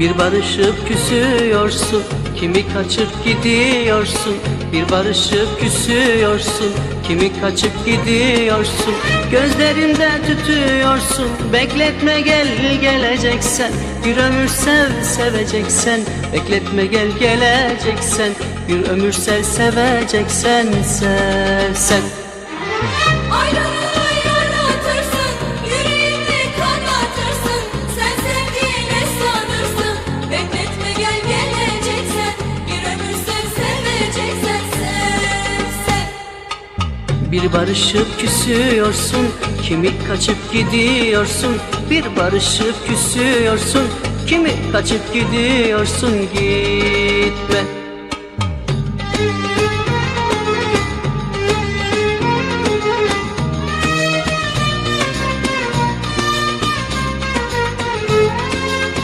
Bir barışıp küsüyorsun Kimi kaçıp gidiyorsun? Bir barışıp küsüyorsun Kimi kaçıp gidiyorsun? Gözlerimde tütüyorsun Bekletme gel geleceksen. Bir ömür sev seveceksen Bekletme gel geleceksen. Bir ömür sev seveceksen Sevsen Ayrılığı Bir barışıp küsüyorsun Kimi kaçıp gidiyorsun Bir barışıp küsüyorsun Kimi kaçıp gidiyorsun Gitme